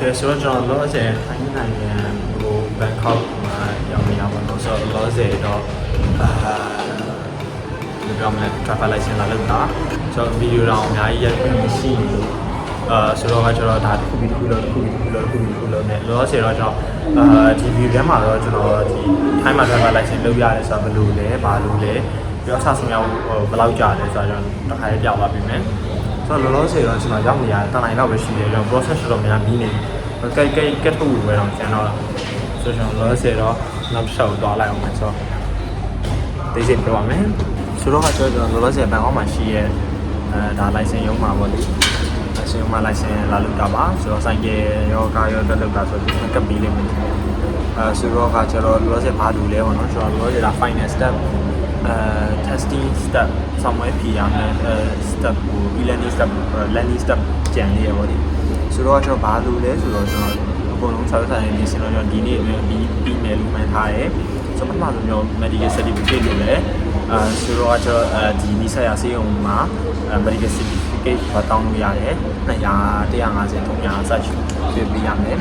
ကဲဆိုတော့ကျွန်တော်လောဆယ်ထိုင်းနိုင်ငံဟိုဘန်ကောက်မှာရောက်နေရပါတော့ဆိုတော့လောဆယ်တော့အာဒီကောင်မလဲ travel license လာလုပ်တာဆိုတော့ဗီဒီယိုတော့အများကြီးရိုက်ခွင့်မရှိဘူးအာဆိုတော့ကျွန်တော်ဒါတစ်ခုပြီးတစ်ခုလို့တစ်ခုပြီးတစ်ခုလို့တစ်ခုပြီးတစ်ခုလို့ ਨੇ လောဆယ်တော့ကျွန်တော်အာဒီ view ထဲမှာတော့ကျွန်တော်ဒီထိုင်းမှာ travel license လုပ်ရတယ်ဆိုတော့ဘယ်လိုလဲဘာလို့လဲပြီးတော့ဆက်စမြောက်ဟိုဘယ်လောက်ကြာလဲဆိုတော့ကျွန်တော်တစ်ခါလေးပြပါပြီမယ် ဆိုတော့လောလောဆယ်တော့ကျွန်တော်ရောက်နေရတနိုင်တော့ပဲရှိတယ်ကျွန်တော် process တော်တော်များများပြီးနေပြီကဲကဲကဲထုတ်ဝယ်တော့ကျန်တော့ဆိုတော့ကျွန်တော်လောလောဆယ်တော့နောက်တစ်ချက်ကိုသွားလိုက်အောင်မယ်ဆိုတော့သိစိတ်ပြောပါမယ်ဆိုတော့ကျွန်တော်လောလောဆယ်ဘန်ကောက်မှာရှိရဲ့အဲဒါ license ရုံးမှာပေါ့လေ license ရုံးမှာ license လာလုပ်တာပါဆိုတော့ဆိုင်ကယ်ရောကားရောတက်လုပ်တာဆိုတော့ကပ်ပြီးလိမ့်မယ်အဲဆိုတော့ကကျွန်တော်လောလောဆယ်ဘာလုပ်လဲပေါ့နော်ကျွန်တော်လောလောဆယ်ဒါ final step အဲ testing step ဆောင်ရွက်ပြရမယ်အဲ step ကို e-learning step learning step ကျန်နေရပါဒီဆိုတော့ကျွန်တော်ဘာလုပ်လဲဆိုတော့ကျွန်တော်အကုန်လုံးဆောက်ဆိုင်နေစင်တော့ကျွန်တော်ဒီနေ့ပြီးပြီးမယ်လို့မှန်ထားတယ်ဆိုတော့ပထမဆုံးကျွန်တော် medical certificate လို့လဲအဲဆိုတော့ကျွန်တော်အဲဒီနိဆရာဆေးရုံမှာ medical certificate ဘာတောင်းလို့ရတယ်200 150 300 search ပြပေးရမယ်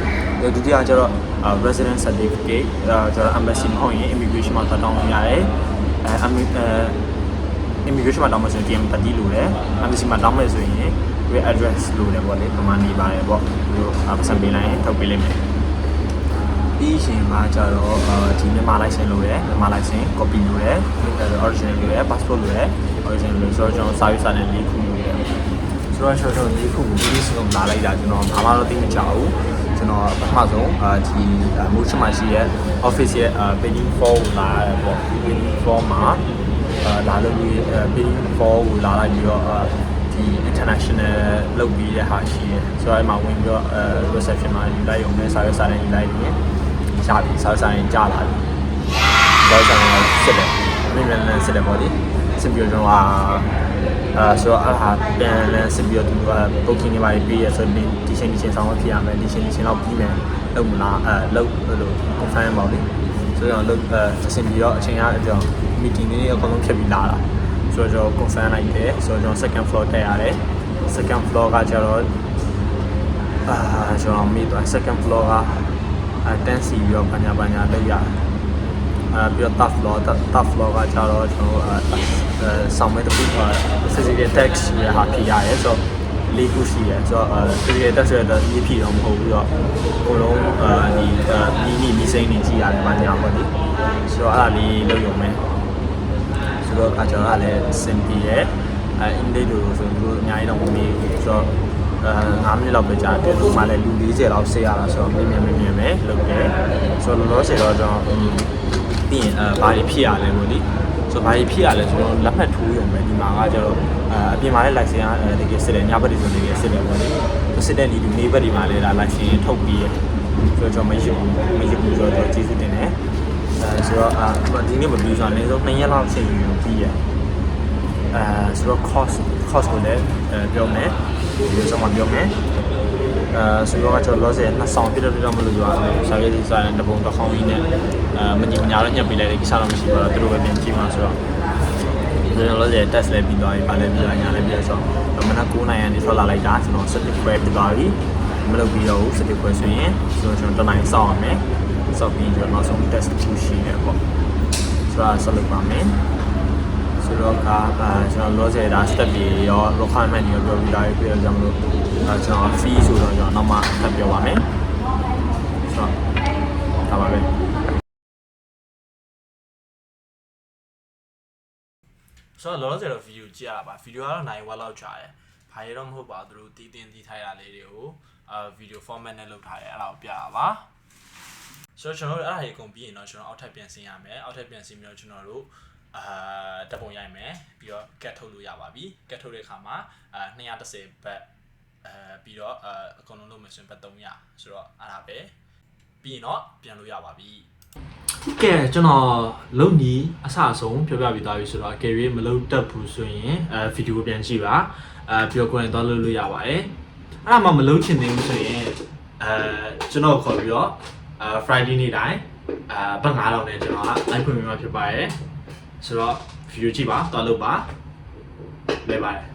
ဒုတိယကျတော့ resident certificate အဲကျွန်တော် embassy မဟုတ်ရင် immigration မှာတောင်းလို့ရတယ်အဲ immigration မှာတောင်းမှဆိုရင် game တတိလို့တယ် embassy မှာတောင်းမယ်ဆိုရင် your address လို့တယ်ပေါ့လေပမာဏနေပါတယ်ပေါ့သူတို့ပတ်စံပေးလိုက်ရင်ထုတ်ပေးလိမ့်မယ်ပြီးရှင်မှာကျတော့ဒီမြန်မာ license လို့ရတယ်မြန်မာ license copy လို့ရတယ် original လို့ရတယ် passport လို့ရတယ် original လို့ဆိုတော့ကျွန်တော်စာရေးစာနဲ့၄ခုလို့ရတယ်ဆိုတော့ကျွန်တော်၄ခုကိုဒီစုံလာလိုက်တာကျွန်တော်ဘာမှတော့သိမကြဘူးကျွန်တော်ပထမဆုံးအာဒီမိုးချမှာရှိရဲ့ office ရဲ့ paying for ကိုလာရတယ်ပေါ့ paying for မှာအာ လာလို့ပြီး paying for ကိုလာလိုက်ပြီးတော့ဒီ international လုပ်ပြီးတဲ့ဟာရှိရဲဆိုတော့အဲ့မှာဝင်ပြီးတော့ reception မှာယူလိုက်ရုံနဲ့စာရွက်စာတမ်းယူလိုက်ပြီးရှာပြီးစာရွက်စာတမ်းကြားလာပြီစာရွက်စာတမ်းစစ်တယ်မိမလည်းစစ်တယ်ပေါ့ဒီစစ်ပြီးတော့ကျွန်တော်ဟာအဲဆိုတော့အဲ့ဟာပြန်လဲစစ်ပြီးတော့သူက booking တွေပါပြီးရဆိုတော့ဒီချိန်ဒီချိန်ဆောင်ဖြစ်ရမယ်ဒီချိန်ဒီချိန်တော့ပြီးမယ်လုပ်မလားအဲလုပ်လို့ confirm ပါလိမ့် ဆိုတော့လုပ်အဲအဆင်ပြီးတော့အချိန်ရအကြောင်း meeting တွေအကုန်လုံးဖြစ်ပြီးလာတာဆိုတော့ကျွန်တော် confirm လိုက်တယ်ဆိုတော့ကျွန်တော် second floor တက်ရတယ် second floor ကကျတော့အာကျွန်တော်မိသွား second floor ကအဲတန်းစီပြီးတော့ဘာညာဘာညာလုပ်ရတယ်အဲပြီးတော့ top floor top floor ကကျတော့ကျွန်တော်အဲဆောင်းမဲ့တခုက physical text ရဟာဖြစ်ရတယ်ဆိုတော့ လေးခုရှိရဲဆိုတော့အဲ physical text ရတဲ့ဒီဖြစ်တော့မဟုတ်ဘူးတော့အကုန်လုံးအဲဒီနီးနီးမီစိမ့်နေကြည့်ရတယ်ဘာညာပေါ့ဒီဆိုတော့အဲ့ဒါလေးလုပ်ရုံပဲဆိုတော့အခါကျတော့လည်းစင်ပြေရဲ့အဲအင်ဒိတ်လိုဆိုသူတို့အများကြီးတော့မမေးဘူးဆိုတော့အဲ9မိနစ်လောက်ပဲကြာတယ်ဒီမှာလည်းလူ40လောက်ဆေးရတာဆိုတော့မြင်မြင်မြင်မြင်ပဲလုပ်တယ်ဆိုတော့လောလောဆယ်တော့ကျွန်တော်ပြီးရင်အဲဘာတွေဖြစ်ရလဲပေါ့ဒီ ဆိုတော့ဘာတွေဖြစ်ရလဲဆိုတော့လက်မှတ်ထိုးရုံပဲဒီမှာကကျတော့အဲအပြင်မှာလည်း license ကတကယ်စစ်တယ်ညဘက်တွေဆိုတကယ်စစ်တယ်ပေါ့ဒီစစ်တဲ့ဒီလူနေဘက်တွေမှာလည်းဒါ license ထုတ်ပြီးရဆိုတော့ကျွန်တော်မရှိဘူးမရှိဘူးဆိုတော့ကျေးဇူးတင်တယ်အဲဆိုတော့အာဒီနေ့မပြီးဆိုတော့အနည်းဆုံး2ရက်လောက်ချိန်ယူပြီးရအဲဆိုတော့ cost cost ကိုလည်းအဲပြောမယ်ဒီလိုဆိုမှပြောမယ် အဲဆိုတော့ကျွန်တော်လောဆယ်နှစ်ဆောင်ပြတော့ပြတော့မလို့ပြောရတယ်စာရေးစီစာနဲ့တပုံတစ်ခေါင်းကြီးနဲ့အဲမကြည့်မညာတော့ညှပ်ပေးလိုက်တယ်ကိစ္စတော့မရှိပါတော့သူတို့ပဲပြန်ကြည့်မှာဆိုတော့ကျွန်တော်လောဆယ် test လည်းပြီးသွားပြီပါလည်းပြီးသွားညာလည်းပြီးဆိုတော့မနက်9နိုင်ကနေထွက်လာလိုက်တာကျွန်တော်7ခွဲပြီးသွားပြီမလုပ်ပြီးတော့ဘူး7ခွဲဆိုရင်ဆိုတော့ကျွန်တော်တနိုင်စောင့်ရမယ်စောင့်ပြီးကျွန်တော်နောက်ဆုံး test တစ်ခုရှိနေပေါ့ဆိုတော့ဆက်လုပ်ပါမယ် ဆိုတော့ကအာကျွန်တော်လောဆယ်ဒါ step တွေရော requirement တွေရောပြောပြီးသားပြီးတော့ကျွန်တော်တို့အဲကျွန်တော် fee ဆိုတော့ကျွန်တော်နောက်မှထပ်ပြောပါမယ်ဆိုတော့ဒါပါပဲဆိုတော့လောလောဆယ်တော့ video ကြည့်ရတာပါ video ကတော့နိုင်ဝက်လောက်ကြာတယ်ဘာရတော့မဟုတ်ပါဘူးသူတို့တီးတင်တီးထိုက်တာလေးတွေကိုအာ video format နဲ့လုပ်ထားတယ်အဲ့ဒါကိုပြတာပါဆိုတော့ကျွန်တော်တို့အဲ့ဒါတွေအကုန်ပြီးရင်တော့ကျွန်တော်အောက်ထပ်ပြန်ဆင်းရမယ်အောက်ထပ်ပြန်ဆင်းပြီးတော့ကျွန်တော်တို့ အာတပ်ပုံရိုက်မယ်ပြီးတော့ cat ထုတ်လို့ရပါပြီ cat ထုတ်တဲ့အခါမှာအာ230ဘတ်အဲပြီးတော့အအကုန်လုံးလုပ်မယ်ဆိုရင်ဘတ်300ဆိုတော့အဲ့ဒါပဲပြီးရင်တော့ပြန်လို့ရပါပြီကဲကျွန်တော်လုံနီးအစအဆုံးပြောပြပြီးသားပြီဆိုတော့ carry မလုံတက်ဘူးဆိုရင်အဲဗီဒီယိုပြန်ကြည့်ပါအဲပြောကိုရင်တော့လုပ်လို့ရပါတယ်အဲ့ဒါမှမလုံချင်သေးဘူးဆိုရင်အဲကျွန်တော်ခေါ်ပြီးတော့အဲ Friday နေ့တိုင်းအဲဘတ်9000နဲ့ကျွန်တော်က live ဖွင့်ပေးမှာဖြစ်ပါတယ် ဆိုတော့ဗီဒီယိုကြည့်ပါတော့လုပ်ပါလဲပါတယ်